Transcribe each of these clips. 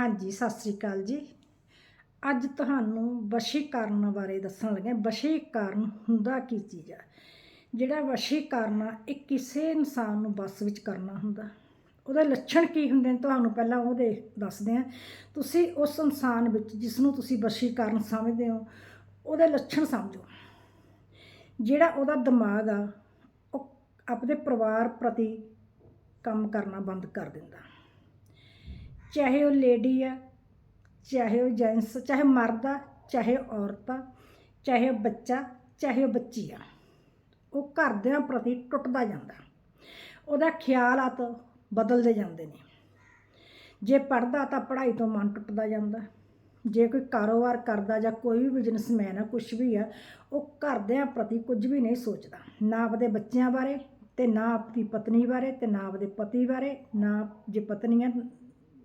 ਹਾਂਜੀ, ਸਤਿ ਸ੍ਰੀ ਅਕਾਲ ਜੀ। ਅੱਜ ਤੁਹਾਨੂੰ ਵਸ਼ੀਕਰਨ ਬਾਰੇ ਦੱਸਣ ਲੱਗੇ ਵਸ਼ੀਕਰਨ ਹੁੰਦਾ ਕੀ ਚੀਜ਼ ਆ? ਜਿਹੜਾ ਵਸ਼ੀਕਰਨ ਆ, ਇਹ ਕਿਸੇ ਇਨਸਾਨ ਨੂੰ ਬਸ ਵਿੱਚ ਕਰਨਾ ਹੁੰਦਾ। ਉਹਦੇ ਲੱਛਣ ਕੀ ਹੁੰਦੇ ਨੇ ਤੁਹਾਨੂੰ ਪਹਿਲਾਂ ਉਹ ਦੇ ਦੱਸਦੇ ਹਾਂ। ਤੁਸੀਂ ਉਸ ਇਨਸਾਨ ਵਿੱਚ ਜਿਸ ਨੂੰ ਤੁਸੀਂ ਵਸ਼ੀਕਰਨ ਸਮਝਦੇ ਹੋ, ਉਹਦੇ ਲੱਛਣ ਸਮਝੋ। ਜਿਹੜਾ ਉਹਦਾ ਦਿਮਾਗ ਆ, ਉਹ ਆਪਣੇ ਪਰਿਵਾਰ ਪ੍ਰਤੀ ਕੰਮ ਕਰਨਾ ਬੰਦ ਕਰ ਦਿੰਦਾ। ਚਾਹੇ ਉਹ ਲੇਡੀ ਆ, ਚਾਹੇ ਉਹ ਜੈਂਟਸ ਚਾਹੇ ਮਰਦ ਆ, ਚਾਹੇ ਔਰਤ ਆ, ਚਾਹੇ ਉਹ ਬੱਚਾ, ਚਾਹੇ ਉਹ ਬੱਚੀ ਆ, ਉਹ ਘਰਦਿਆਂ ਪ੍ਰਤੀ ਟੁੱਟਦਾ ਜਾਂਦਾ। ਉਹਦਾ ਖਿਆਲਾਤ ਬਦਲਦੇ ਜਾਂਦੇ ਨੇ। ਜੇ ਪੜਦਾ ਤਾਂ ਪੜ੍ਹਾਈ ਤੋਂ ਮਨ ਟੁੱਟਦਾ ਜਾਂਦਾ। ਜੇ ਕੋਈ ਕਾਰੋਬਾਰ ਕਰਦਾ ਜਾਂ ਕੋਈ ਵੀ ਬਿਜ਼ਨਸਮੈਨ ਆ ਕੁਝ ਵੀ ਆ, ਉਹ ਘਰਦਿਆਂ ਪ੍ਰਤੀ ਕੁਝ ਵੀ ਨਹੀਂ ਸੋਚਦਾ। ਨਾ ਆਪਦੇ ਬੱਚਿਆਂ ਬਾਰੇ ਤੇ ਨਾ ਆਪਣੀ ਪਤਨੀ ਬਾਰੇ ਤੇ ਨਾ ਆਪਦੇ ਪਤੀ ਬਾਰੇ, ਨਾ ਜੇ ਪਤਨੀਆਂ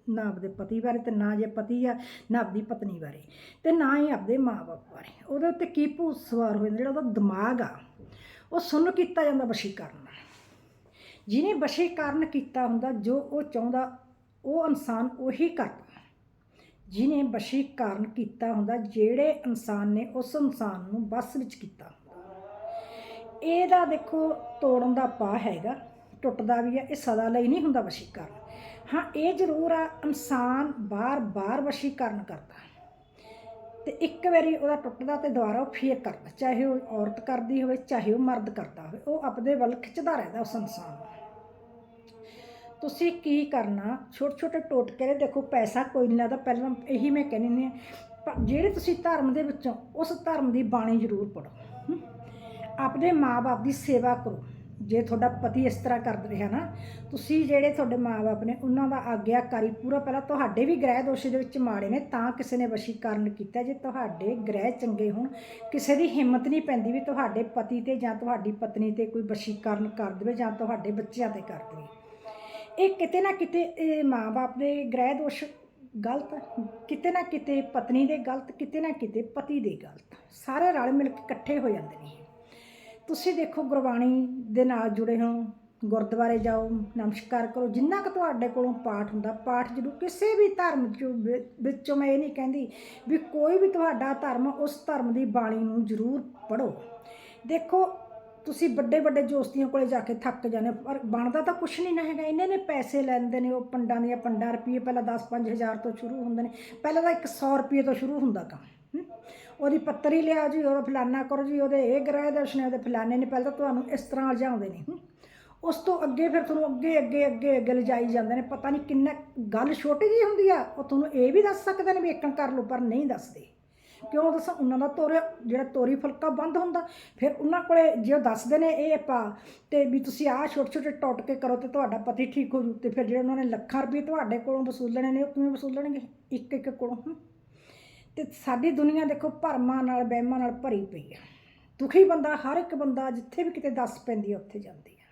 ਨਾ ਆਪਦੇ ਪਤੀ ਬਾਰੇ ਤੇ ਨਾ ਜੇ ਪਤੀ ਆ, ਨਾ ਆਪਦੀ ਪਤਨੀ ਬਾਰੇ ਤੇ ਨਾ ਹੀ ਆਪਦੇ ਮਾਪੇ ਬਾਰੇ। ਉਹਦੇ ਉੱਤੇ ਕੀ ਭੂਤ ਸਵਾਰ ਹੋ ਜਾਂਦਾ, ਜਿਹੜਾ ਉਹਦਾ ਦਿਮਾਗ ਆ, ਉਹ ਸੁਣ ਕੀਤਾ ਜਾਂਦਾ ਵਸ਼ੀਕਰਨ ਜਿਹਨੇ ਵਸ਼ੀਕਰਨ ਕੀਤਾ ਹੁੰਦਾ, ਜੋ ਉਹ ਚਾਹੁੰਦਾ, ਉਹ ਇਨਸਾਨ ਉਹੀ ਕਰਦਾ। ਜਿਹਨੇ ਵਸ਼ੀਕਰਨ ਕੀਤਾ ਹੁੰਦਾ, ਜਿਹੜੇ ਇਨਸਾਨ ਨੇ ਉਸ ਇਨਸਾਨ ਨੂੰ ਬਸ ਵਿੱਚ ਕੀਤਾ ਇਹਦਾ ਦੇਖੋ, ਤੋੜਨ ਦਾ ਪਾ ਹੈਗਾ, ਟੁੱਟਦਾ ਵੀ ਹੈ ਇਹ ਸਦਾ ਲਈ ਨਹੀਂ ਹੁੰਦਾ ਵਸ਼ੀਕਰਨ ਹਾਂ, ਇਹ ਜ਼ਰੂਰ ਆ, ਇਨਸਾਨ ਬਾਰ-ਬਾਰ ਵਸ਼ੀਕਰਨ ਕਰਦਾ ਤੇ ਇੱਕ ਵਾਰੀ ਉਹਦਾ ਟੁੱਟਦਾ ਤੇ ਦੁਬਾਰਾ ਉਹ ਫੇਰ ਕਰਦਾ, ਚਾਹੇ ਉਹ ਔਰਤ ਕਰਦੀ ਹੋਵੇ, ਚਾਹੇ ਉਹ ਮਰਦ ਕਰਦਾ ਹੋਵੇ, ਉਹ ਆਪਦੇ ਵੱਲ ਖਿੱਚਦਾ ਰਹਿੰਦਾ ਉਸ ਇਨਸਾਨ ਨੂੰ। ਤੁਸੀਂ ਕੀ ਕਰਨਾ ਛੋਟੇ ਛੋਟੇ ਟੋਟਕੇ ਨੇ, ਦੇਖੋ ਪੈਸਾ ਕੋਈ ਨਹੀਂ ਲੱਗਦਾ, ਪਹਿਲਾਂ ਇਹੀ ਮੈਂ ਕਹਿੰਦੀ ਨੇ ਜਿਹੜੇ ਤੁਸੀਂ ਧਰਮ ਦੇ ਵਿੱਚੋਂ, ਉਸ ਧਰਮ ਦੀ ਬਾਣੀ ਜ਼ਰੂਰ ਪੜੋ ਹਮ। ਆਪਦੇ ਮਾਪੇ ਦੀ ਸੇਵਾ ਕਰੋ। ਜੇ ਤੁਹਾਡਾ ਪਤੀ ਇਸ ਤਰ੍ਹਾਂ ਕਰ ਰਿਹਾ ਨਾ, ਤੁਸੀਂ ਜਿਹੜੇ ਤੁਹਾਡੇ ਮਾਪੇ ਨੇ, ਉਹਨਾਂ ਦਾ ਆਗਿਆਕਾਰੀ ਪੂਰਾ ਪਹਿਲਾਂ ਤੁਹਾਡੇ ਵੀ ਗ੍ਰਹਿ ਦੋਸ਼ ਦੇ ਵਿੱਚ ਮਾੜੇ ਨੇ, ਤਾਂ ਕਿਸੇ ਨੇ ਵਸ਼ੀਕਰਨ ਕੀਤਾ। ਜੇ ਤੁਹਾਡੇ ਗ੍ਰਹਿ ਚੰਗੇ ਹੋਣ, ਕਿਸੇ ਦੀ ਹਿੰਮਤ ਨਹੀਂ ਪੈਂਦੀ ਵੀ ਤੁਹਾਡੇ ਪਤੀ ਤੇ ਜਾਂ ਤੁਹਾਡੀ ਪਤਨੀ ਤੇ ਕੋਈ ਵਸ਼ੀਕਰਨ ਕਰ ਦੇਵੇ ਜਾਂ ਤੁਹਾਡੇ ਬੱਚਿਆਂ ਤੇ ਕਰ ਦੇਵੇ। ਇਹ ਕਿਤੇ ਨਾ ਕਿਤੇ ਇਹ ਮਾਪੇ ਦੇ ਗ੍ਰਹਿ ਦੋਸ਼ ਗਲਤ, ਕਿਤੇ ਨਾ ਕਿਤੇ ਪਤਨੀ ਦੇ ਗਲਤ, ਕਿਤੇ ਨਾ ਕਿਤੇ ਪਤੀ ਦੇ ਗਲਤ। ਸਾਰੇ ਰਲ ਮਿਲ ਕੇ ਇਕੱਠੇ ਹੋ ਜਾਂਦੇ ਨੇ ਤੁਸੀਂ ਦੇਖੋ ਗੁਰਬਾਣੀ ਦੇ ਨਾਲ ਜੁੜੇ ਹੋ ਗੁਰਦੁਆਰੇ ਜਾਓ ਨਮਸਕਾਰ ਕਰੋ ਜਿੰਨਾ ਕੁ ਤੁਹਾਡੇ ਕੋਲੋਂ ਪਾਠ ਹੁੰਦਾ ਪਾਠ ਜ਼ਰੂਰ ਕਿਸੇ ਵੀ ਧਰਮ ਚੋਂ ਵਿੱਚੋਂ ਮੈਂ ਇਹ ਨਹੀਂ ਕਹਿੰਦੀ ਵੀ ਕੋਈ ਵੀ ਤੁਹਾਡਾ ਧਰਮ ਉਸ ਧਰਮ ਦੀ ਬਾਣੀ ਨੂੰ ਜ਼ਰੂਰ ਪੜੋ ਦੇਖੋ ਤੁਸੀਂ ਵੱਡੇ ਵੱਡੇ ਜੋਸਤੀਆਂ ਕੋਲੇ ਜਾ ਕੇ ਥੱਕ ਜਾਂਦੇ ਹੋ, ਪਰ ਬਣਦਾ ਤਾਂ ਕੁਛ ਨਹੀਂ ਨਾ ਹੈਗਾ ਇਹਨਾਂ ਨੇ ਪੈਸੇ ਲੈਂਦੇ ਨੇ ਉਹ ਪੰਡਾਂ ਦੀਆਂ ਪੰਡਾਂ ਰੁਪਏ ਪਹਿਲਾਂ 10 ਹਜ਼ਾਰ ਤੋਂ ਸ਼ੁਰੂ ਹੁੰਦੇ ਨੇ ਪਹਿਲਾਂ ਤਾਂ 100 ਰੁਪਏ ਤੋਂ ਸ਼ੁਰੂ ਹੁੰਦਾ ਕੰਮ ਉਹਦੀ ਪੱਤਰੀ ਲਿਆ ਜੀ, ਉਹਦਾ ਫਲਾਨਾ ਕਰੋ ਜੀ, ਉਹਦੇ ਇਹ ਗ੍ਰਹਿ ਦਰਸ਼ਨ ਉਹਦੇ ਫਲਾਨੇ ਨੇ ਪਹਿਲਾਂ ਤੁਹਾਨੂੰ ਇਸ ਤਰ੍ਹਾਂ ਲਿਜਾਉਂਦੇ ਨੇ। ਉਸ ਤੋਂ ਅੱਗੇ ਫਿਰ ਤੁਹਾਨੂੰ ਅੱਗੇ ਅੱਗੇ ਅੱਗੇ ਅੱਗੇ ਲਿਜਾਈ ਜਾਂਦੇ ਨੇ। ਪਤਾ ਨਹੀਂ ਕਿੰਨਾ ਗੱਲ ਛੋਟੀ ਜੀ ਹੁੰਦੀ ਆ, ਉਹ ਤੁਹਾਨੂੰ ਇਹ ਵੀ ਦੱਸ ਸਕਦੇ ਨੇ ਵੀ ਇੱਕਣ ਕਰ ਲਓ, ਪਰ ਨਹੀਂ ਦੱਸਦੇ। ਕਿਉਂ ਦੱਸਾਂ? ਉਹਨਾਂ ਦਾ ਤੋਰੇ, ਜਿਹੜਾ ਤੋਰੀ ਫੁਲਕਾ ਬੰਦ ਹੁੰਦਾ, ਫਿਰ ਉਹਨਾਂ ਕੋਲੇ ਜੇ ਉਹ ਦੱਸਦੇ ਨੇ ਇਹ ਆਪਾਂ, ਤੇ ਵੀ ਤੁਸੀਂ ਆਹ ਛੋਟੇ ਛੋਟੇ ਟੁੱਟ ਕੇ ਕਰੋ ਤੇ ਤੁਹਾਡਾ ਪਤੀ ਠੀਕ ਹੋ ਜੂ, ਤੇ ਫਿਰ ਜਿਹੜੇ ਉਹਨਾਂ ਨੇ ਲੱਖਾਂ ਰੁਪਏ ਤੁਹਾਡੇ ਕੋਲੋਂ ਵਸੂਲਣੇ ਨੇ, ਉਹ ਕਿਵੇਂ ਵਸੂਲਣਗੇ? ਇੱਕ ਇੱਕ ਕੋਲੋਂ ਹਮ। ਤੇ ਸਾਡੀ ਦੁਨੀਆ ਦੇਖੋ ਭਰਮਾਂ ਨਾਲ, ਵਹਿਮਾਂ ਨਾਲ ਭਰੀ ਪਈ ਆ। ਦੁਖੀ ਬੰਦਾ, ਹਰ ਇੱਕ ਬੰਦਾ ਜਿੱਥੇ ਵੀ ਕਿਤੇ ਦੱਸ ਪੈਂਦੀ ਆ, ਉੱਥੇ ਜਾਂਦੀ ਆ।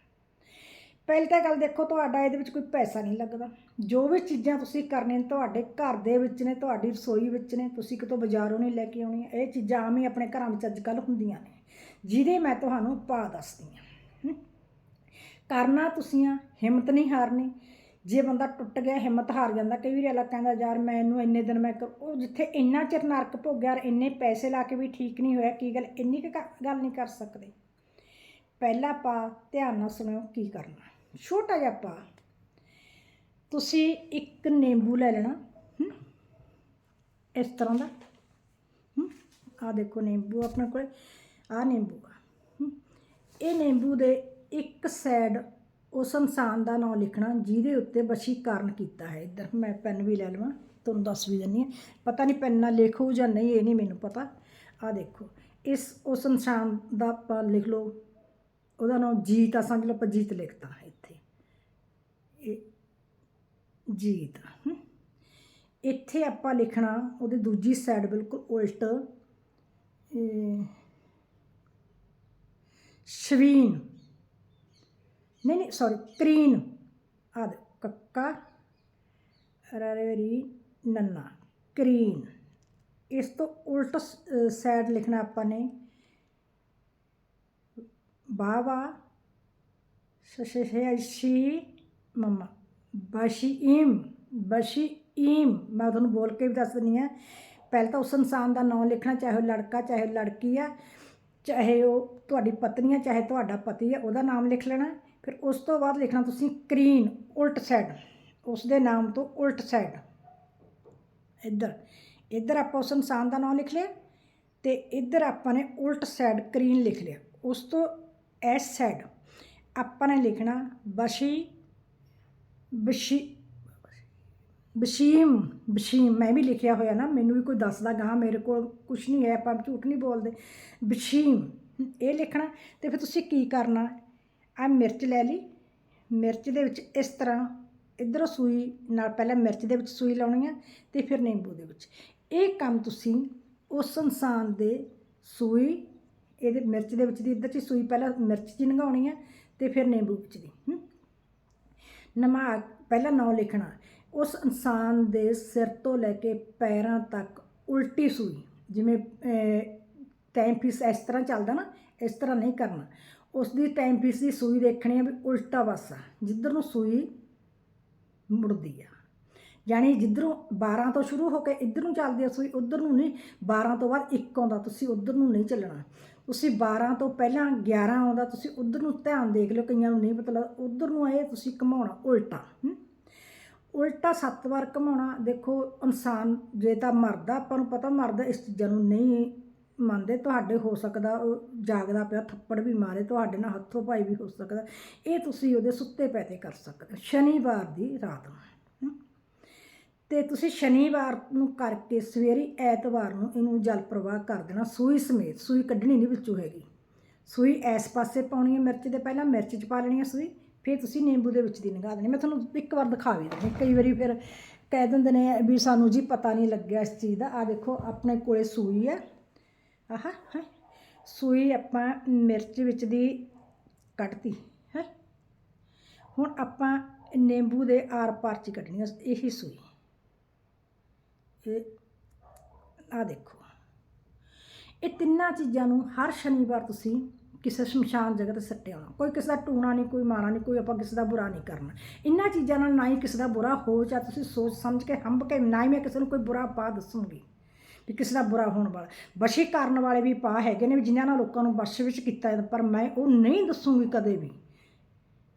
ਪਹਿਲੀ ਤਾਂ ਗੱਲ ਦੇਖੋ, ਤੁਹਾਡਾ ਇਹਦੇ ਵਿੱਚ ਕੋਈ ਪੈਸਾ ਨਹੀਂ ਲੱਗਦਾ। ਜੋ ਵੀ ਚੀਜ਼ਾਂ ਤੁਸੀਂ ਕਰਨੀਆਂ ਤੁਹਾਡੇ ਘਰ ਦੇ ਵਿੱਚ ਨੇ, ਤੁਹਾਡੀ ਰਸੋਈ ਵਿੱਚ ਨੇ, ਤੁਸੀਂ ਕਿਤੋਂ ਬਾਜ਼ਾਰੋਂ ਨਹੀਂ ਲੈ ਕੇ ਆਉਣੀਆਂ। ਇਹ ਚੀਜ਼ਾਂ ਆਮ ਹੀ ਆਪਣੇ ਘਰਾਂ ਵਿੱਚ ਅੱਜ ਕੱਲ੍ਹ ਹੁੰਦੀਆਂ ਨੇ, ਜਿਹਦੇ ਮੈਂ ਤੁਹਾਨੂੰ ਪਾ ਦੱਸਦੀ ਹਾਂ। ਕਰਨਾ ਤੁਸੀਂ ਆ, ਹਿੰਮਤ ਨਹੀਂ ਹਾਰਨੀ। ਜੇ ਬੰਦਾ ਟੁੱਟ ਗਿਆ, ਹਿੰਮਤ ਹਾਰ ਜਾਂਦਾ, ਕਈ ਵਾਰੀ ਅਲੱਗ ਕਹਿੰਦਾ, ਯਾਰ ਮੈਨੂੰ ਇੰਨੇ ਦਿਨ ਮੈਂ ਉਹ ਜਿੱਥੇ ਇੰਨਾ ਚਿਰ ਨਰਕ ਭੋਗਿਆ ਯਾਰ ਇੰਨੇ ਪੈਸੇ ਲਾ ਕੇ ਵੀ ਠੀਕ ਨਹੀਂ ਹੋਇਆ, ਕੀ ਗੱਲ? ਇੰਨੀ ਕੁ ਕ- ਗੱਲ ਨਹੀਂ ਕਰ ਸਕਦੇ। ਪਹਿਲਾ ਪਾ ਧਿਆਨ ਨਾਲ ਸੁਣਿਓ ਕੀ ਕਰਨਾ। ਛੋਟਾ ਜਿਹਾ ਪਾ ਤੁਸੀਂ ਇੱਕ ਨਿੰਬੂ ਲੈ ਲੈਣਾ ਇਸ ਤਰ੍ਹਾਂ ਦਾ। ਆ ਦੇਖੋ ਨਿੰਬੂ ਆਪਣੇ ਕੋਲ। ਆ ਨਿੰਬੂ ਆ। ਇਹ ਨਿੰਬੂ ਦੇ ਇੱਕ ਸਾਈਡ ਉਸ ਇਨਸਾਨ ਦਾ ਨਾਮ ਲਿਖਣਾ ਜਿਹਦੇ ਉੱਤੇ ਵਸ਼ੀਕਰਨ ਕੀਤਾ ਹੈ। ਇੱਧਰ ਮੈਂ ਪੈਨ ਵੀ ਲੈ ਲਵਾਂ, ਤੁਹਾਨੂੰ ਦੱਸ ਵੀ ਦਿੰਨੀ ਹਾਂ। ਪਤਾ ਨਹੀਂ ਪੈਨ ਨਾਲ ਲਿਖੋ ਜਾਂ ਨਹੀਂ, ਇਹ ਨਹੀਂ ਮੈਨੂੰ ਪਤਾ। ਆ ਦੇਖੋ, ਇਸ, ਉਸ ਇਨਸਾਨ ਦਾ ਆਪਾਂ ਲਿਖ ਲਓ, ਉਹਦਾ ਨਾਮ ਜੀਤ ਆ, ਸਮਝ ਲਓ ਆਪਾਂ ਜੀਤ ਲਿਖਤਾ ਇੱਥੇ। ਇਹ ਜੀਤ ਇੱਥੇ ਆਪਾਂ ਲਿਖਣਾ, ਉਹਦੀ ਦੂਜੀ ਸਾਈਡ ਬਿਲਕੁਲ ਉਲਟ ਸ਼ਵੀਨ। ਨਹੀਂ ਨਹੀਂ ਸੌਰੀ ਕਰੀਨ ਆਦ ਕੱਕਾ ਰੇਰੀ ਨੰਨਾ, ਕਰੀਨ। ਇਸ ਤੋਂ ਉਲਟ ਸਾਈਡ ਲਿਖਣਾ ਆਪਾਂ ਨੇ। ਬਾਵਾ ਸ਼ਸ਼ਸ਼ੀ ਮਮਾ ਬਸ਼ੀਮ ਬਸ਼ੀ ਈਮ ਮੈਂ ਤੁਹਾਨੂੰ ਬੋਲ ਕੇ ਵੀ ਦੱਸ ਦਿੰਦੀ ਹਾਂ। ਪਹਿਲਾਂ ਤਾਂ ਉਸ ਇਨਸਾਨ ਦਾ ਨਾਮ ਲਿਖਣਾ, ਚਾਹੇ ਉਹ ਲੜਕਾ, ਚਾਹੇ ਉਹ ਲੜਕੀ ਆ, ਚਾਹੇ ਉਹ ਤੁਹਾਡੀ ਪਤਨੀ ਆ, ਚਾਹੇ ਤੁਹਾਡਾ ਪਤੀ ਆ, ਉਹਦਾ ਨਾਮ ਲਿਖ ਲੈਣਾ। ਫਿਰ ਉਸ ਤੋਂ ਬਾਅਦ ਲਿਖਣਾ ਤੁਸੀਂ ਕਰੀਨ, ਉਲਟ ਸਾਈਡ ਉਸ ਦੇ ਨਾਮ ਤੋਂ ਉਲਟ ਸਾਈਡ ਇੱਧਰ ਇੱਧਰ ਆਪਾਂ ਉਸ ਇਨਸਾਨ ਦਾ ਨਾਮ ਲਿਖ ਲਿਆ ਤੇ ਇੱਧਰ ਆਪਾਂ ਨੇ ਉਲਟ ਸਾਈਡ ਕਰੀਨ ਲਿਖ ਲਿਆ। ਉਸ ਤੋਂ ਐਸ ਸਾਈਡ ਆਪਾਂ ਨੇ ਲਿਖਣਾ ਬਸ਼ੀ ਬਸ਼ੀ, ਬਸ਼ੀਮ ਬਸ਼ੀਮ। ਮੈਂ ਵੀ ਲਿਖਿਆ ਹੋਇਆ ਨਾ, ਮੈਨੂੰ ਵੀ ਕੋਈ ਦੱਸਦਾ ਗਾ ਮੇਰੇ ਕੋਲ ਕੁਝ ਨਹੀਂ ਹੈ, ਆਪਾਂ ਝੂਠ ਨਹੀਂ ਬੋਲਦੇ। ਬਸ਼ੀਮ, ਇਹ ਲਿਖਣਾ ਤੇ ਫਿਰ ਤੁਸੀਂ ਕੀ ਕਰਨਾ? ਆ ਮਿਰਚ ਲੈ ਲਈ। ਮਿਰਚ ਦੇ ਵਿੱਚ ਇਸ ਤਰ੍ਹਾਂ ਇਧਰੋਂ ਸੂਈ, ਨਾਲ ਪਹਿਲਾਂ ਮਿਰਚ ਦੇ ਵਿੱਚ ਸੂਈ ਲਾਉਣੀ ਆ ਤੇ ਫਿਰ ਨਿੰਬੂ ਦੇ ਵਿੱਚ। ਇਹ ਕੰਮ ਤੁਸੀਂ ਉਸ ਇਨਸਾਨ ਦੇ ਸੂਈ, ਇਹਦੇ ਮਿਰਚ ਦੇ ਵਿੱਚ ਦੀ ਇੱਧਰ ਚ ਸੂਈ ਪਹਿਲਾਂ ਮਿਰਚ ਜੀ ਲੰਘਾਉਣੀ ਆ ਤੇ ਫਿਰ ਨਿੰਬੂ ਵਿੱਚ ਦੀ, ਹੂੰ। ਨਮਾ, ਪਹਿਲਾ ਨਾਂ ਲਿਖਣਾ। ਉਸ ਇਨਸਾਨ ਦੇ ਸਿਰ ਤੋਂ ਲੈ ਕੇ ਪੈਰਾਂ ਤੱਕ ਉਲਟੀ ਸੂਈ, ਜਿਵੇਂ ਟਾਈਮ ਪੀਸ ਇਸ ਤਰ੍ਹਾਂ ਚੱਲਦਾ ਨਾ, ਇਸ ਤਰ੍ਹਾਂ ਨਹੀਂ ਕਰਨਾ। ਉਸ ਦੀ ਟਾਈਮ ਪੀਸ ਦੀ ਸੂਈ ਦੇਖਣੀ ਆ ਵੀ ਉਲਟਾ ਪਾਸਾ, ਜਿੱਧਰ ਨੂੰ ਸੂਈ ਮੁੜਦੀ ਆ। ਯਾਨੀ ਜਿੱਧਰੋਂ 12 ਤੋਂ ਸ਼ੁਰੂ ਹੋ ਕੇ ਇੱਧਰ ਨੂੰ ਚੱਲਦੀ ਆ ਸੂਈ, ਉਧਰ ਨੂੰ ਨਹੀਂ 12 ਤੋਂ ਬਾਅਦ 1 ਆਉਂਦਾ, ਤੁਸੀਂ ਉਧਰ ਨੂੰ ਨਹੀਂ ਚੱਲਣਾ। ਤੁਸੀਂ 12 ਤੋਂ ਪਹਿਲਾਂ 11 ਆਉਂਦਾ, ਤੁਸੀਂ ਉਧਰ ਨੂੰ ਧਿਆਨ ਦੇਖ ਲਿਓ, ਕਈਆਂ ਨੂੰ ਨਹੀਂ ਪਤਾ ਲੱਗਦਾ, ਉਧਰ ਨੂੰ ਆਏ, ਤੁਸੀਂ ਘਮਾਉਣਾ, ਉਲਟਾ। ਉਲਟਾ ਸੱਤ ਵਾਰ ਘਮਾਉਣਾ, ਦੇਖੋ ਇਨਸਾਨ ਜੇ ਤਾਂ ਮਰਦਾ, ਆਪਾਂ ਨੂੰ ਪਤਾ ਮਰਦਾ ਇਸ ਚੀਜ਼ਾਂ ਨੂੰ ਨਹੀਂ ਮੰਨਦੇ, ਤੁਹਾਡੇ ਹੋ ਸਕਦਾ, ਉਹ ਜਾਗਦਾ ਪਿਆ, ਥੱਪੜ ਵੀ ਮਾਰੇ, ਤੁਹਾਡੇ ਨਾਲ ਹੱਥੋਂ ਭਾਈ ਵੀ ਹੋ ਸਕਦਾ। ਇਹ ਤੁਸੀਂ ਉਹਦੇ ਸੁੱਤੇ ਪੈ ਤੇ ਕਰ ਸਕਦੇ ਹੋ, ਸ਼ਨੀਵਾਰ ਦੀ ਰਾਤ ਨੂੰ ਹਮ। ਤੇ ਤੁਸੀਂ ਸ਼ਨੀਵਾਰ ਨੂੰ ਕਰਕੇ ਸਵੇਰੀ ਐਤਵਾਰ ਨੂੰ ਇਹਨੂੰ ਜਲ ਪ੍ਰਵਾਹ ਕਰ ਦੇਣਾ, ਸੂਈ ਸਮੇਤ, ਸੂਈ ਕੱਢਣੀ ਨਹੀਂ ਵਿੱਚੋਂ ਹੈਗੀ। ਸੂਈ ਇਸ ਪਾਸੇ ਪਾਉਣੀ ਹੈ, ਮਿਰਚ ਦੇ ਪਹਿਲਾਂ ਮਿਰਚ ਚ ਪਾ ਲੈਣੀ ਹੈ ਸੂਈ, ਫਿਰ ਤੁਸੀਂ ਨਿੰਬੂ ਦੇ ਵਿੱਚ ਦੀ ਲੰਘਾ ਦੇਣੀ। ਮੈਂ ਤੁਹਾਨੂੰ ਇੱਕ ਵਾਰ ਦਿਖਾ ਵੀ ਦਿੰਦੀ ਕਈ ਵਾਰੀ ਫਿਰ ਕਹਿ ਦਿੰਦੇ ਨੇ ਵੀ ਸਾਨੂੰ ਜੀ ਪਤਾ ਨਹੀਂ ਲੱਗਿਆ ਇਸ ਚੀਜ਼ ਦਾ ਆ ਦੇਖੋ ਆਪਣੇ ਕੋਲੇ ਸੂਈ ਹੈ। ਆਹ ਹੈ ਸੂਈ ਆਪਾਂ ਮਿਰਚ ਵਿੱਚ ਦੀ ਕੱਢਤੀ ਹੈ। ਹੁਣ ਆਪਾਂ ਨਿੰਬੂ ਦੇ ਆਰ ਪਾਰ ਚ ਕੱਢਣੀ ਹੈ ਇਹੀ ਸੂਈ। ਇਹ ਆ ਦੇਖੋ। ਇਹ ਤਿੰਨਾਂ ਚੀਜ਼ਾਂ ਨੂੰ ਹਰ ਸ਼ਨੀਵਾਰ ਤੁਸੀਂ ਕਿਸੇ ਸ਼ਮਸ਼ਾਨ ਜਗ੍ਹਾ ਤੇ ਸੱਟੇ ਆਉਣਾ ਕੋਈ ਕਿਸੇ ਦਾ ਟੂਣਾ ਨਹੀਂ, ਕੋਈ ਮਾੜਾ ਨਹੀਂ, ਕੋਈ ਆਪਾਂ ਕਿਸੇ ਦਾ ਬੁਰਾ ਨਹੀਂ ਕਰਨਾ। ਇਹਨਾਂ ਚੀਜ਼ਾਂ ਨਾਲ ਨਾ ਹੀ ਕਿਸੇ ਦਾ ਬੁਰਾ ਹੋ ਚਾ ਤੁਸੀਂ ਸੋਚ ਸਮਝ ਕੇ ਹੰਭ ਕੇ ਨਾ ਹੀ ਮੈਂ ਕਿਸੇ ਨੂੰ ਕੋਈ ਬੁਰਾ ਪਾ ਦੱਸੂਗੀ। ਵੀ ਕਿਸੇ ਦਾ ਬੁਰਾ ਹੋਣ ਵਾਲਾ। ਬਸ਼ੀ ਕਰਨ ਵਾਲੇ ਵੀ ਪਾ ਹੈਗੇ ਨੇ ਵੀ ਜਿਨ੍ਹਾਂ ਨਾਲ ਲੋਕਾਂ ਨੂੰ ਬਸ਼ ਵਿੱਚ ਕੀਤਾ ਪਰ ਮੈਂ ਉਹ ਨਹੀਂ ਦੱਸੂਗੀ ਕਦੇ ਵੀ।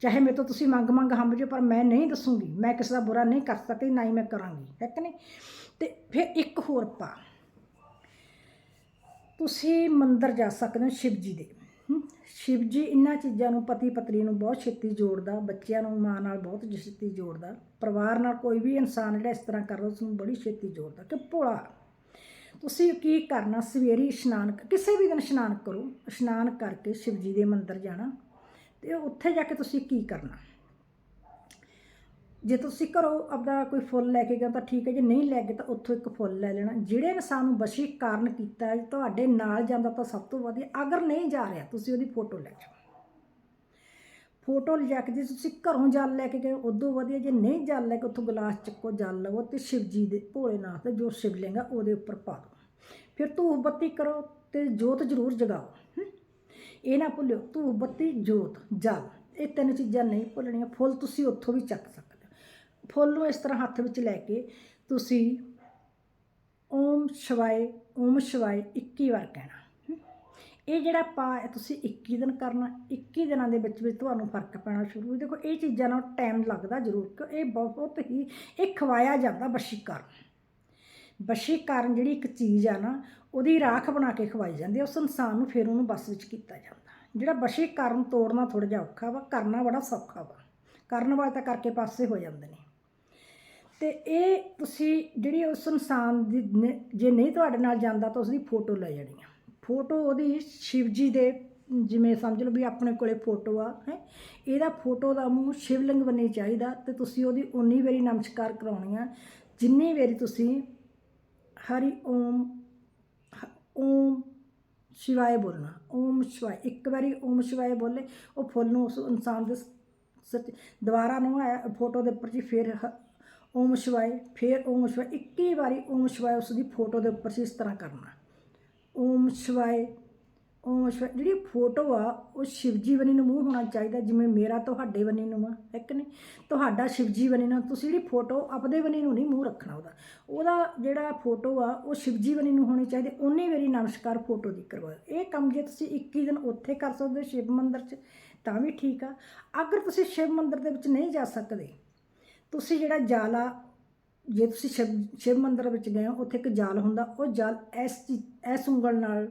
ਚਾਹੇ ਮੇਰੇ ਤੋਂ ਤੁਸੀਂ ਮੰਗ ਮੰਗ ਹੰਬ ਜੋ ਪਰ ਮੈਂ ਨਹੀਂ ਦੱਸੂਗੀ। ਮੈਂ ਕਿਸੇ ਦਾ ਬੁਰਾ ਨਹੀਂ ਕਰ ਸਕਦੀ, ਨਾ ਹੀ ਮੈਂ ਕਰਾਂਗੀ। ਹੈ ਕਿ ਨਹੀਂ? ਤੇ ਫਿਰ ਇੱਕ ਹੋਰ ਪਾ। ਤੁਸੀਂ ਮੰਦਰ ਜਾ ਸਕਦੇ ਹੋ ਸ਼ਿਵ ਜੀ ਦੇ। ਸ਼ਿਵ ਜੀ ਇਹਨਾਂ ਚੀਜ਼ਾਂ ਨੂੰ ਪਤੀ ਪਤਨੀ ਨੂੰ ਬਹੁਤ ਛੇਤੀ ਜੋੜਦਾ, ਬੱਚਿਆਂ ਨੂੰ ਮਾਂ ਨਾਲ ਬਹੁਤ ਛੇਤੀ ਜੋੜਦਾ, ਪਰਿਵਾਰ ਨਾਲ ਕੋਈ ਵੀ ਇਨਸਾਨ ਜਿਹੜਾ ਇਸ ਤਰ੍ਹਾਂ ਕਰਦਾ ਉਸ ਨੂੰ ਬੜੀ ਛੇਤੀ ਜੋੜਦਾ, ਕਿ ਭੋਲਾ। ਤੁਸੀਂ ਕੀ ਕਰਨਾ ਸਵੇਰੇ ਇਸ਼ਨਾਨ ਕ- ਕਿਸੇ ਵੀ ਦਿਨ ਇਸ਼ਨਾਨ ਕਰੋ। ਇਸ਼ਨਾਨ ਕਰਕੇ ਸ਼ਿਵ ਜੀ ਦੇ ਮੰਦਰ ਜਾਣਾ ਤੇ ਉੱਥੇ ਜਾ ਕੇ ਤੁਸੀਂ ਕੀ ਕਰਨਾ? ਜੇ ਤੁਸੀਂ ਘਰੋਂ ਆਪਦਾ ਕੋਈ ਫੁੱਲ ਲੈ ਕੇ ਗਏ ਤਾਂ ਠੀਕ ਹੈ, ਜੇ ਨਹੀਂ ਲੈ ਕੇ ਤਾਂ ਉੱਥੋਂ ਇੱਕ ਫੁੱਲ ਲੈ ਲੈਣਾ। ਜਿਹੜੇ ਇਨਸਾਨ ਨੂੰ ਵਸ਼ੀਕਰਨ ਕੀਤਾ ਤੁਹਾਡੇ ਨਾਲ ਜਾਂਦਾ ਤਾਂ ਸਭ ਤੋਂ ਵਧੀਆ। ਅਗਰ ਨਹੀਂ ਜਾ ਰਿਹਾ, ਤੁਸੀਂ ਉਹਦੀ ਫੋਟੋ ਲੈ ਜਾਓ। ਫੋਟੋ ਲਿਜਾ ਕੇ ਜੇ ਤੁਸੀਂ ਘਰੋਂ ਜਲ ਲੈ ਕੇ ਗਏ, ਉਦੋਂ ਵਧੀਆ। ਜੇ ਨਹੀਂ ਜਲ ਲੈ ਕੇ ਉੱਥੋਂ ਗਲਾਸ ਚੱਕੋ, ਜਲ ਲਵੋ ਤੇ ਸ਼ਿਵ ਜੀ ਦੇ ਭੋਲੇਨਾਥ ਦੇ ਜੋ ਸ਼ਿਵਲਿੰਗ ਆ, ਉਹਦੇ ਉੱਪਰ ਪਾ ਦਿਓ। ਫਿਰ ਧੂਪ ਬੱਤੀ ਕਰੋ ਤੇ ਜੋਤ ਜ਼ਰੂਰ ਜਗਾਓ ਇਹ ਨਾ ਭੁੱਲਿਓ ਧੂਪ ਬੱਤੀ, ਜੋਤ ਜਲ ਇਹ ਤਿੰਨ ਚੀਜ਼ਾਂ ਨਹੀਂ ਭੁੱਲਣੀਆਂ, ਫੁੱਲ ਤੁਸੀਂ ਉੱਥੋਂ ਵੀ ਚੱਕ ਸਕਦੇ ਹੋ। ਫੁੱਲ ਨੂੰ ਇਸ ਤਰ੍ਹਾਂ ਹੱਥ ਵਿੱਚ ਲੈ ਕੇ ਤੁਸੀਂ ਓਮ ਸ਼ਿਵਾਏ ਓਮ ਸ਼ਿਵਾਏ 21 ਵਾਰ ਕਹਿਣਾ ਇਹ ਜਿਹੜਾ ਪਾ ਹੈ, ਤੁਸੀਂ 21 ਦਿਨ ਕਰਨਾ 21 ਦਿਨਾਂ ਦੇ ਵਿੱਚ ਵਿੱਚ ਤੁਹਾਨੂੰ ਫ਼ਰਕ ਪੈਣਾ ਸ਼ੁਰੂ ਹੋ ਦੇਖੋ, ਇਹ ਚੀਜ਼ਾਂ ਨਾਲ ਟਾਈਮ ਲੱਗਦਾ ਜ਼ਰੂਰ ਕਿ ਇਹ ਬਹੁਤ ਹੀ, ਇਹ ਖਵਾਇਆ ਜਾਂਦਾ ਵਸ਼ੀਕਰਨ। ਵਸ਼ੀਕਰਨ ਜਿਹੜੀ ਇੱਕ ਚੀਜ਼ ਆ ਨਾ, ਉਹਦੀ ਰਾਖ ਬਣਾ ਕੇ ਖਵਾਈ ਜਾਂਦੀ ਆ ਉਸ ਇਨਸਾਨ ਨੂੰ ਫਿਰ ਉਹਨੂੰ ਬਸ ਵਿੱਚ ਕੀਤਾ ਜਾਂਦਾ। ਜਿਹੜਾ ਵਸ਼ੀਕਰਨ ਤੋੜਨਾ ਥੋੜਾ ਜਿਹਾ ਔਖਾ ਵਾ, ਕਰਨਾ ਬੜਾ ਸੌਖਾ ਵਾ। ਕਰਨ ਵਾਲੇ ਤਾਂ ਕਰਕੇ ਪਾਸੇ ਹੋ ਜਾਂਦੇ ਨੇ। ਤੇ ਇਹ ਤੁਸੀਂ ਜਿਹੜੀ ਉਸ ਇਨਸਾਨ ਦੀ ਜੇ ਨਹੀਂ ਤੁਹਾਡੇ ਨਾਲ ਜਾਂਦਾ ਤਾਂ ਉਸਦੀ ਫੋਟੋ ਲੈ ਜਾਣੀ ਆ। ਫੋਟੋ ਉਹਦੀ ਸ਼ਿਵਜੀ ਦੇ, ਜਿਵੇਂ ਸਮਝ ਲਓ ਵੀ ਆਪਣੇ ਕੋਲੇ ਫੋਟੋ ਆ, ਹੈ। ਇਹਦਾ ਫੋਟੋ ਦਾ ਮੂੰਹ ਸ਼ਿਵਲਿੰਗ ਬਣੇ ਚਾਹੀਦਾ ਤੇ ਤੁਸੀਂ ਉਹਦੀ ਉਨੀ ਵਾਰੀ ਨਮਸਕਾਰ ਕਰਾਉਣੀ ਆ, ਜਿੰਨੀ ਵਾਰੀ ਤੁਸੀਂ ਹਰੀ ਓਮ ਓਮ ਸ਼ਿਵਾਏ ਬੋਲਣਾ, ਓਮ ਸ਼ਿਵਾਏ, ਇੱਕ ਵਾਰੀ ਓਮ ਸ਼ਿਵਾਏ ਬੋਲੇ, ਉਹ ਫੁੱਲ ਨੂੰ ਉਸ ਇਨਸਾਨ ਦੇ ਸੱਚ ਦੁਬਾਰਾ ਨੂੰ ਆਇਆ ਫੋਟੋ ਦੇ ਉੱਪਰ ਜੀ ਫਿਰ ਹ- ਓਮ ਸ਼ਿਵਾਏ, ਫਿਰ ਓਮ ਸ਼ਿਵਾਏ 21 ਵਾਰੀ ਓਮ ਸ਼ਿਵਾਏ ਉਸ ਦੀ ਫੋਟੋ ਦੇ ਉੱਪਰ ਸੀ ਇਸ ਤਰ੍ਹਾਂ ਕਰਨਾ। ਓਮ ਸ਼ਿਵਾਏ ਉਹ ਸ਼ਿਵ- ਜਿਹੜੀ ਫੋਟੋ ਆ, ਉਹ ਸ਼ਿਵਜੀ ਬਣੀ ਨੂੰ ਮੂੰਹ ਹੋਣਾ ਚਾਹੀਦਾ, ਜਿਵੇਂ ਮੇਰਾ ਤੁਹਾਡੇ ਬਣੀ ਨੂੰ ਆ ਇੱਕ ਨਹੀਂ? ਤੁਹਾਡਾ ਸ਼ਿਵਜੀ ਬਣੀ ਨੂੰ, ਤੁਸੀਂ ਜਿਹੜੀ ਫੋਟੋ ਆਪਦੇ ਬਣੀ ਨੂੰ ਨਹੀਂ ਮੂੰਹ ਰੱਖਣਾ ਉਹਦਾ। ਉਹਦਾ ਜਿਹੜਾ ਫੋਟੋ ਆ, ਉਹ ਸ਼ਿਵਜੀ ਬਣੀ ਨੂੰ ਹੋਣੀ ਚਾਹੀਦੀ, ਉਹਨੇ ਮੇਰੀ ਨਮਸਕਾਰ ਫੋਟੋ ਦੀ ਕਰਵਾਓ। ਇਹ ਕੰਮ ਜੇ ਤੁਸੀਂ 21 ਦਿਨ ਉੱਥੇ ਕਰ ਸਕਦੇ ਹੋ ਸ਼ਿਵ ਮੰਦਿਰ 'ਚ, ਤਾਂ ਵੀ ਠੀਕ ਆ। ਅਗਰ ਤੁਸੀਂ ਸ਼ਿਵ ਮੰਦਿਰ ਦੇ ਵਿੱਚ ਨਹੀਂ ਜਾ ਸਕਦੇ, ਤੁਸੀਂ ਜਿਹੜਾ ਜਾਲ ਆ, ਜੇ ਤੁਸੀਂ ਸ਼ਿਵ ਸ਼ਿਵ ਮੰਦਿਰ ਵਿੱਚ ਗਏ ਹੋ, ਉੱਥੇ ਇੱਕ ਜਾਲ ਹੁੰਦਾ, ਉਹ ਜਾਲ ਇਸ ਚੀ- ਇਸ ਉਂਗਲ ਨਾਲ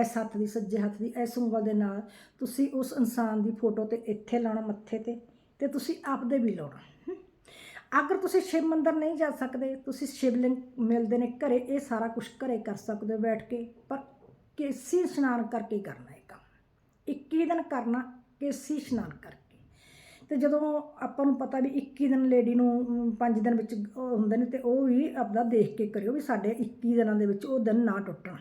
ਇਸ ਹੱਥ ਦੀ ਸੱਜੇ ਹੱਥ ਦੀ ਇਸ ਉਂਗਲ ਦੇ ਨਾਲ। ਤੁਸੀਂ ਉਸ ਇਨਸਾਨ ਦੀ ਫੋਟੋ ਤੇ ਇੱਥੇ ਲਾਉਣਾ ਮੱਥੇ ਤੇ ਤੇ ਤੁਸੀਂ ਆਪਦੇ ਵੀ ਲਾਉਣਾ। ਅਗਰ ਤੁਸੀਂ ਸ਼ਿਵ ਮੰਦਰ ਨਹੀਂ ਜਾ ਸਕਦੇ, ਤੁਸੀਂ ਸ਼ਿਵਲਿੰਗ ਮਿਲਦੇ ਨੇ ਘਰੇ, ਇਹ ਸਾਰਾ ਕੁਝ ਘਰੇ ਕਰ ਸਕਦੇ ਹੋ ਬੈਠ ਕੇ, ਪਰ ਕੇਸੀ ਇਸ਼ਨਾਨ ਕਰਕੇ ਕਰਨਾ ਇਹ ਕੰਮ। 21 ਦਿਨ ਕਰਨਾ, ਕੇਸੀ ਇਸ਼ਨਾਨ ਕਰਕੇ। ਤੇ ਜਦੋਂ ਆਪਾਂ ਨੂੰ ਪਤਾ ਵੀ 21 ਦਿਨ ਲੇਡੀ ਨੂੰ 5 ਦਿਨ ਵਿੱਚ ਹੁੰਦੇ ਨੇ ਤੇ ਉਹ ਵੀ ਆਪਦਾ ਦੇਖ ਕੇ ਕਰਿਓ ਵੀ ਸਾਡੇ 21 ਦਿਨਾਂ ਦੇ ਵਿੱਚ ਉਹ ਦਿਨ ਨਾ ਟੁੱਟਣ।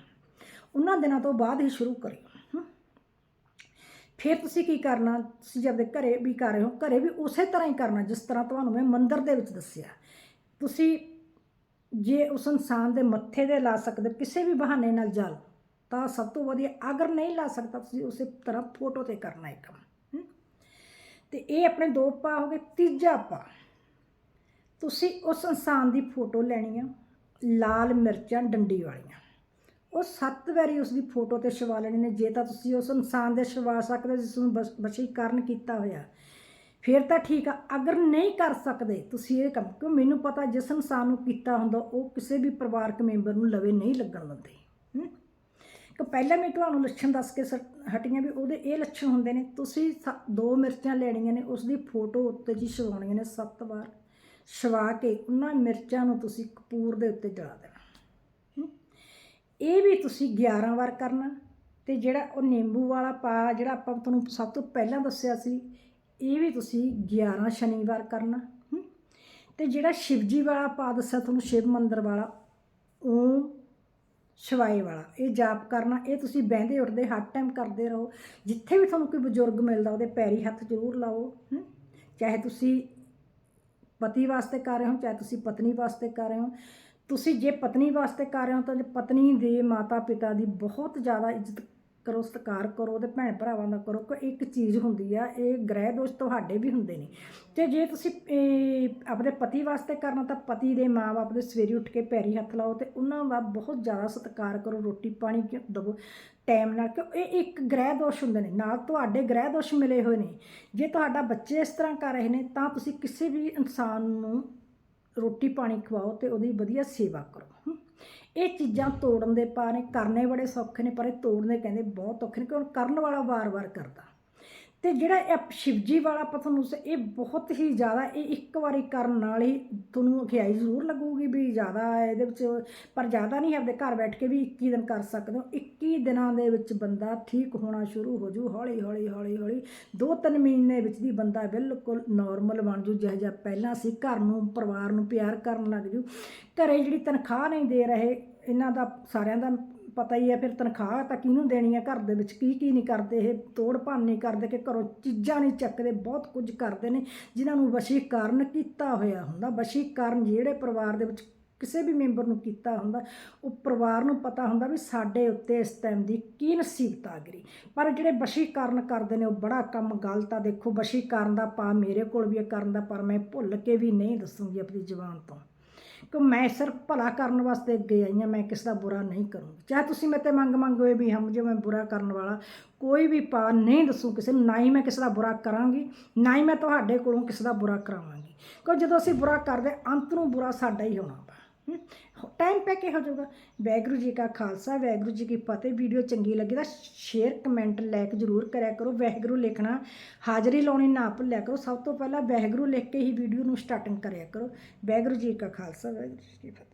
ਉਹਨਾਂ ਦਿਨਾਂ ਤੋਂ ਬਾਅਦ ਹੀ ਸ਼ੁਰੂ ਕਰਿਓ ਫਿਰ ਤੁਸੀਂ ਕੀ ਕਰਨਾ? ਤੁਸੀਂ ਜਦ ਘਰੇ ਵੀ ਕਰ ਰਹੇ ਹੋ, ਘਰੇ ਵੀ ਉਸੇ ਤਰ੍ਹਾਂ ਹੀ ਕਰਨਾ, ਜਿਸ ਤਰ੍ਹਾਂ ਤੁਹਾਨੂੰ ਮੈਂ ਮੰਦਰ ਦੇ ਵਿੱਚ ਦੱਸਿਆ। ਤੁਸੀਂ ਜੇ ਉਸ ਇਨਸਾਨ ਦੇ ਮੱਥੇ ਦੇ ਲਾ ਸਕਦੇ, ਕਿਸੇ ਵੀ ਬਹਾਨੇ ਨਾਲ ਜਲ, ਤਾਂ ਸਭ ਤੋਂ ਵਧੀਆ ਅਗਰ ਨਹੀਂ ਲਾ ਸਕਦਾ, ਤੁਸੀਂ ਉਸੇ ਤਰ੍ਹਾਂ ਫੋਟੋ ਤੇ ਕਰਨਾ ਹੈ ਕੰਮ ਤੇ ਇਹ ਆਪਣੇ ਦੋ ਪਾ ਹੋ ਗਏ, ਤੀਜਾ ਪਾ ਤੁਸੀਂ ਉਸ ਇਨਸਾਨ ਦੀ ਫੋਟੋ ਲੈਣੀ ਆ, ਲਾਲ ਮਿਰਚਾਂ ਡੰਡੀ ਵਾਲੀਆਂ। ਉਹ ਸੱਤ ਵਾਰੀ ਉਸ ਦੀ ਫੋਟੋ ਤੇ ਛਵਾ ਲੈਣੀ ਨੇ, ਜੇ ਤਾਂ ਤੁਸੀਂ ਉਸ ਇਨਸਾਨ ਦੇ ਛਵਾ ਸਕਦੇ ਹੋ ਜਿਸ ਨੂੰ ਬਸ- ਵਸ਼ੀਕਰਨ ਕੀਤਾ ਹੋਇਆ। ਫਿਰ ਤਾਂ ਠੀਕ ਆ, ਅਗਰ ਨਹੀਂ ਕਰ ਸਕਦੇ, ਤੁਸੀਂ ਇਹ ਕੰਮ, ਕਿਉਂ ਮੈਨੂੰ ਪਤਾ ਜਿਸ ਇਨਸਾਨ ਨੂੰ ਕੀਤਾ ਹੁੰਦਾ, ਉਹ ਕਿਸੇ ਵੀ ਪਰਿਵਾਰਕ ਮੈਂਬਰ ਨੂੰ ਲਵੇ ਨਹੀਂ ਲੱਗਣ ਦਿੰਦੇ। ਕਿ ਪਹਿਲਾਂ ਮੈਂ ਤੁਹਾਨੂੰ ਲੱਛਣ ਦੱਸ ਕੇ ਸ- ਹਟੀਆਂ ਵੀ ਉਹਦੇ ਇਹ ਲੱਛਣ ਹੁੰਦੇ ਨੇ, ਤੁਸੀਂ ਸ- ਦੋ ਮਿਰਚਾਂ ਲੈਣੀਆਂ ਨੇ ਉਸ ਦੀ ਫੋਟੋ ਉੱਤੇ ਜੀ ਛਵਾਉਣੀਆਂ ਨੇ ਸੱਤ ਵਾਰ, ਛਵਾ ਕੇ ਉਹਨਾਂ ਮਿਰਚਾਂ ਨੂੰ ਤੁਸੀਂ ਕਪੂਰ ਦੇ ਉੱਤੇ ਜਲਾ ਦੇਣਾ। ਇਹ ਵੀ ਤੁਸੀਂ 11 ਵਾਰ ਕਰਨਾ ਤੇ ਜਿਹੜਾ ਉਹ ਨਿੰਬੂ ਵਾਲਾ ਪਾ ਜਿਹੜਾ ਆਪਾਂ ਤੁਹਾਨੂੰ ਸਭ ਤੋਂ ਪਹਿਲਾਂ ਦੱਸਿਆ ਸੀ, ਇਹ ਵੀ ਤੁਸੀਂ 11 ਸ਼ਨੀਵਾਰ ਕਰਨਾ ਹਮ? ਤੇ ਜਿਹੜਾ ਸ਼ਿਵਜੀ ਵਾਲਾ ਪਾ ਦੱਸਿਆ ਤੁਹਾਨੂੰ, ਸ਼ਿਵ ਮੰਦਰ ਵਾਲਾ, ਓਮ ਸ਼ਿਵਾਏ ਵਾਲਾ, ਇਹ ਜਾਪ ਕਰਨਾ, ਇਹ ਤੁਸੀਂ ਬਹਿੰਦੇ ਉੱਠਦੇ, ਹਰ ਟਾਈਮ ਕਰਦੇ ਰਹੋ ਜਿੱਥੇ ਵੀ ਤੁਹਾਨੂੰ ਕੋਈ ਬਜ਼ੁਰਗ ਮਿਲਦਾ, ਉਹਦੇ ਪੈਰੀ ਹੱਥ ਜ਼ਰੂਰ ਲਾਓ ਚਾਹੇ ਤੁਸੀਂ ਪਤੀ ਵਾਸਤੇ ਕਰ ਰਹੇ ਹੋ, ਚਾਹੇ ਤੁਸੀਂ ਪਤਨੀ ਵਾਸਤੇ ਕਰ ਰਹੇ ਹੋ ਤੁਸੀਂ ਜੇ ਪਤਨੀ ਵਾਸਤੇ ਕਰ ਰਹੇ ਹੋ ਤਾਂ ਪਤਨੀ ਦੇ ਮਾਤਾ ਪਿਤਾ ਦੀ ਬਹੁਤ ਜ਼ਿਆਦਾ ਇੱਜ਼ਤ ਕਰੋ, ਸਤਿਕਾਰ ਕਰੋ, ਉਹਦੇ ਭੈਣ ਭਰਾਵਾਂ ਦਾ ਕਰੋ ਕਿ ਇੱਕ ਚੀਜ਼ ਹੁੰਦੀ ਆ, ਇਹ ਗ੍ਰਹਿ ਦੋਸ਼ ਤੁਹਾਡੇ ਵੀ ਹੁੰਦੇ ਨੇ। ਤੇ ਜੇ ਤੁਸੀਂ ਆਪਣੇ ਪਤੀ ਵਾਸਤੇ ਕਰਨਾ ਤਾਂ ਪਤੀ ਦੇ ਮਾਂ-ਬਾਪ ਦੇ ਸਵੇਰੇ ਉੱਠ ਕੇ ਪੈਰੀ ਹੱਥ ਲਾਓ ਤੇ ਉਹਨਾਂ ਦਾ ਬਹੁਤ ਜ਼ਿਆਦਾ ਸਤਿਕਾਰ ਕਰੋ ਰੋਟੀ ਪਾਣੀ ਕਿਉਂ ਦਵੋ ਟਾਈਮ ਨਾਲ ਕਿ ਇਹ ਇੱਕ ਗ੍ਰਹਿ ਦੋਸ਼ ਹੁੰਦੇ ਨੇ। ਨਾਲ ਤੁਹਾਡੇ ਗ੍ਰਹਿ ਦੋਸ਼ ਮਿਲੇ ਹੋਏ ਨੇ। ਜੇ ਤੁਹਾਡਾ ਬੱਚੇ ਇਸ ਤਰ੍ਹਾਂ ਕਰ ਰਹੇ ਨੇ ਤਾਂ ਤੁਸੀਂ ਕਿਸੇ ਵੀ ਇਨਸਾਨ ਨੂੰ ਰੋਟੀ ਪਾਣੀ ਖਵਾਓ ਤੇ ਉਹਦੀ ਵਧੀਆ ਸੇਵਾ ਕਰੋ ਇਹ ਚੀਜ਼ਾਂ ਤੋੜਨ ਦੇ ਪਾ ਨੇ ਕਰਨੇ ਬੜੇ ਸੌਖੇ ਨੇ, ਪਰ ਇਹ ਤੋੜਨੇ ਕਹਿੰਦੇ ਬਹੁਤ ਔਖੇ ਨੇ, ਕਿਉਂ? ਕਰਨ ਵਾਲਾ ਵਾਰ-ਵਾਰ ਕਰਦਾ। ਤੇ ਜਿਹੜਾ ਇਹ ਸ਼ਿਵਜੀ ਵਾਲਾ ਆਪਾਂ ਤੁਹਾਨੂੰ ਇਹ ਬਹੁਤ ਹੀ ਜ਼ਿਆਦਾ, ਇਹ ਇੱਕ ਵਾਰੀ ਕਰਨ ਨਾਲ ਹੀ ਤੁਹਾਨੂੰ ਅਖਿਆਈ ਜ਼ਰੂਰ ਲੱਗੂਗੀ ਵੀ ਜ਼ਿਆਦਾ ਇਹਦੇ ਵਿੱਚ, ਪਰ ਜ਼ਿਆਦਾ ਨਹੀਂ ਆਪਦੇ ਘਰ ਬੈਠ ਕੇ ਵੀ 21 ਦਿਨ ਕਰ ਸਕਦੇ ਹੋ। 21 ਦਿਨਾਂ ਦੇ ਵਿੱਚ ਬੰਦਾ ਠੀਕ ਹੋਣਾ ਸ਼ੁਰੂ ਹੋ ਜੂ, ਹੌਲੀ ਹੌਲੀ ਹੌਲੀ ਹੌਲੀ। ਦੋ ਤਿੰਨ ਮਹੀਨੇ ਵਿੱਚ ਦੀ ਬੰਦਾ ਬਿਲਕੁਲ ਨਾਰਮਲ ਬਣ ਜੂ, ਜਿਹੋ ਜਿਹਾ ਪਹਿਲਾਂ ਸੀ, ਘਰ ਨੂੰ, ਪਰਿਵਾਰ ਨੂੰ ਪਿਆਰ ਕਰਨ ਲੱਗ ਜੂ। ਘਰੇ ਜਿਹੜੀ ਤਨਖਾਹ ਨਹੀਂ ਦੇ ਰਹੇ, ਇਹਨਾਂ ਦਾ ਸਾਰਿਆਂ ਦਾ ਪਤਾ ਹੀ ਹੈ ਫਿਰ ਤਨਖਾਹ ਤਾਂ ਕਿਹਨੂੰ ਦੇਣੀ ਹੈ? ਘਰ ਦੇ ਵਿੱਚ ਕੀ ਕੀ ਨਹੀਂ ਕਰਦੇ ਇਹ? ਤੋੜ ਭੰਨ ਨਹੀਂ ਕਰਦੇ ਕਿ ਘਰੋਂ ਚੀਜ਼ਾਂ ਨਹੀਂ ਚੱਕਦੇ, ਬਹੁਤ ਕੁਝ ਕਰਦੇ ਨੇ, ਜਿਨ੍ਹਾਂ ਨੂੰ ਵਸ਼ੀਕਰਨ ਕੀਤਾ ਹੋਇਆ ਹੁੰਦਾ। ਵਸ਼ੀਕਰਨ ਜਿਹੜੇ ਪਰਿਵਾਰ ਦੇ ਵਿੱਚ ਕਿਸੇ ਵੀ ਮੈਂਬਰ ਨੂੰ ਕੀਤਾ ਹੁੰਦਾ, ਉਹ ਪਰਿਵਾਰ ਨੂੰ ਪਤਾ ਹੁੰਦਾ ਵੀ ਸਾਡੇ ਉੱਤੇ ਇਸ ਟਾਈਮ ਦੀ ਕੀ ਨਸੀਬਤ ਆ ਗਈ। ਪਰ ਜਿਹੜੇ ਵਸ਼ੀਕਰਨ ਕਰਦੇ ਨੇ, ਉਹ ਬੜਾ ਕੰਮ ਗਲਤ ਆ। ਦੇਖੋ, ਵਸ਼ੀਕਰਨ ਦਾ ਪਾ ਮੇਰੇ ਕੋਲ ਵੀ ਇਹ ਕਰਨ ਦਾ, ਪਰ ਮੈਂ ਭੁੱਲ ਕੇ ਵੀ ਨਹੀਂ ਦੱਸੂਗੀ ਆਪਣੀ ਜ਼ੁਬਾਨ ਤੋਂ। ਕਿ ਮੈਂ ਸਿਰਫ ਭਲਾ ਕਰਨ ਵਾਸਤੇ ਅੱਗੇ ਆਈ ਹਾਂ, ਮੈਂ ਕਿਸੇ ਦਾ ਬੁਰਾ ਨਹੀਂ ਕਰੂੰਗੀ। ਚਾਹੇ ਤੁਸੀਂ ਮੇਰੇ ਤੇ ਮੰਗ ਮੰਗੋਏ ਵੀ ਹਮ ਜੇ ਮੈਂ ਬੁਰਾ ਕਰਨ ਵਾਲਾ, ਕੋਈ ਵੀ ਪਾ ਨਹੀਂ ਦੱਸੂ ਕਿਸੇ ਨੂੰ, ਨਾ ਹੀ ਮੈਂ ਕਿਸੇ ਦਾ ਬੁਰਾ ਕਰਾਂਗੀ, ਨਾ ਹੀ ਮੈਂ ਤੁਹਾਡੇ ਕੋਲੋਂ ਕਿਸੇ ਦਾ ਬੁਰਾ ਕਰਾਵਾਂਗੀ। ਕਿਉਂ ਜਦੋਂ ਅਸੀਂ ਬੁਰਾ ਕਰਦੇ, ਅੰਤ ਨੂੰ ਬੁਰਾ ਸਾਡਾ ਹੀ ਹੋਣਾ ਵਾ ਟਾਈਮ ਪੈ ਕੇ ਹੋ ਜਾਊਗਾ। ਵੈਗਰੂ ਜੀ ਕਾ ਖਾਲਸਾ ਵੈਗਰੂ ਜੀ ਕੀ ਫਤਿਹ। ਵੀਡੀਓ ਚੰਗੀ ਲੱਗੀ ਤਾਂ ਸ਼ੇਅਰ ਕਮੈਂਟ ਲਾਈਕ ਜ਼ਰੂਰ ਕਰਿਆ ਕਰੋ। ਵੈਗਰੂ ਲਿਖਣਾ ਹਾਜ਼ਰੀ ਲਾਉਣੀ ਨਾ ਭੁੱਲਿਆ ਕਰੋ। ਸਭ ਤੋਂ ਪਹਿਲਾਂ ਵੈਗਰੂ ਲਿਖ ਕੇ ਹੀ ਵੀਡੀਓ ਨੂੰ ਸਟਾਰਟਿੰਗ ਕਰਿਆ ਕਰੋ। ਵੈਗਰੂ ਜੀ ਕਾ ਖਾਲਸਾ ਵੈਗਰੂ ਜੀ ਕੀ ਫਤਿਹ।